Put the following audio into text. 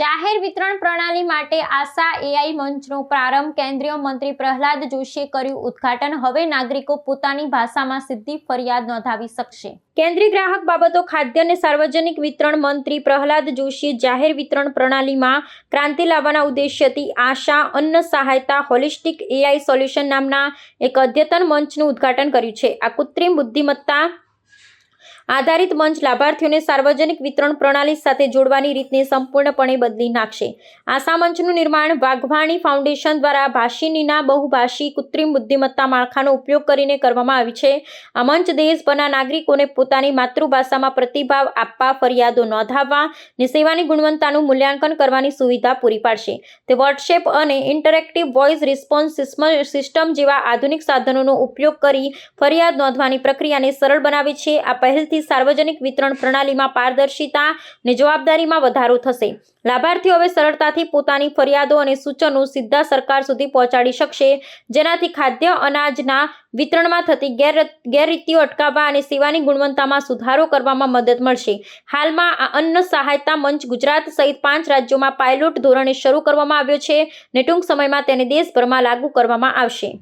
જાહેર વિતરણ પ્રણાલી માટે આશા એઆઈ મંચનો પ્રારંભ કેન્દ્રીય મંત્રી પ્રહલાદ જોશીએ કર્યું ઉદ્ઘાટન. હવે નાગરિકો પોતાની ભાષામાં સીધી ફરિયાદ નોંધાવી શકશે. કેન્દ્રીય ગ્રાહક બાબતો, ખાદ્ય અને સાર્વજનિક વિતરણ મંત્રી પ્રહલાદ જોશીએ જાહેર વિતરણ પ્રણાલીમાં ક્રાંતિ લાવવાના ઉદ્દેશ્યથી આશા, અન્ન સહાયતા, હોલિસ્ટિક એઆઈ સોલ્યુશન નામના એક અદ્યતન મંચનું ઉદ્ઘાટન કર્યું છે. આ કૃત્રિમ બુદ્ધિમત્તા આધારિત મંચ લાભાર્થીઓને સાર્વજનિક વિતરણ પ્રણાલી સાથે જોડવાની રીતને સંપૂર્ણપણે બદલી નાખશે. આશા મંચનું નિર્માણ વાઘવાણી ફાઉન્ડેશન દ્વારા ભાષિનીના બહુભાષી કૃત્રિમ બુદ્ધિમત્તા માળખાનો ઉપયોગ કરીને કરવામાં આવી છે. આ મંચ દેશભરના નાગરિકોને પોતાની માતૃભાષામાં પ્રતિભાવ આપવા, ફરિયાદો નોંધાવવા ને સેવાની ગુણવત્તાનું મૂલ્યાંકન કરવાની સુવિધા પૂરી પાડશે. તે વોટ્સએપ અને ઇન્ટરેક્ટિવ વોઇસ રિસ્પોન્સ સિસ્ટમ જેવા આધુનિક સાધનોનો ઉપયોગ કરી ફરિયાદ નોંધવાની પ્રક્રિયાને સરળ બનાવે છે. આ પહેલથી સાર્વજનિક વિતરણ પ્રણાલીમાં પારદર્શિતા અને જવાબદારીમાં વધારો થશે. લાભાર્થીઓ હવે સરળતાથી પોતાની ફરિયાદો અને સૂચનો સીધા સરકાર સુધી પહોંચાડી શકશે, જેનાથી ખાદ્ય અનાજના વિતરણમાં થતી ગેર ગેરરીતિઓ અટકાવવા અને સેવાની ગુણવત્તામાં સુધારો કરવામાં મદદ મળશે. હાલમાં આ અન્ન સહાયતા મંચ ગુજરાત સહિત પાંચ રાજ્યોમાં પાયલોટ ધોરણે શરૂ કરવામાં આવ્યો છે ને ટૂંક સમયમાં તેને દેશભરમાં લાગુ કરવામાં આવશે.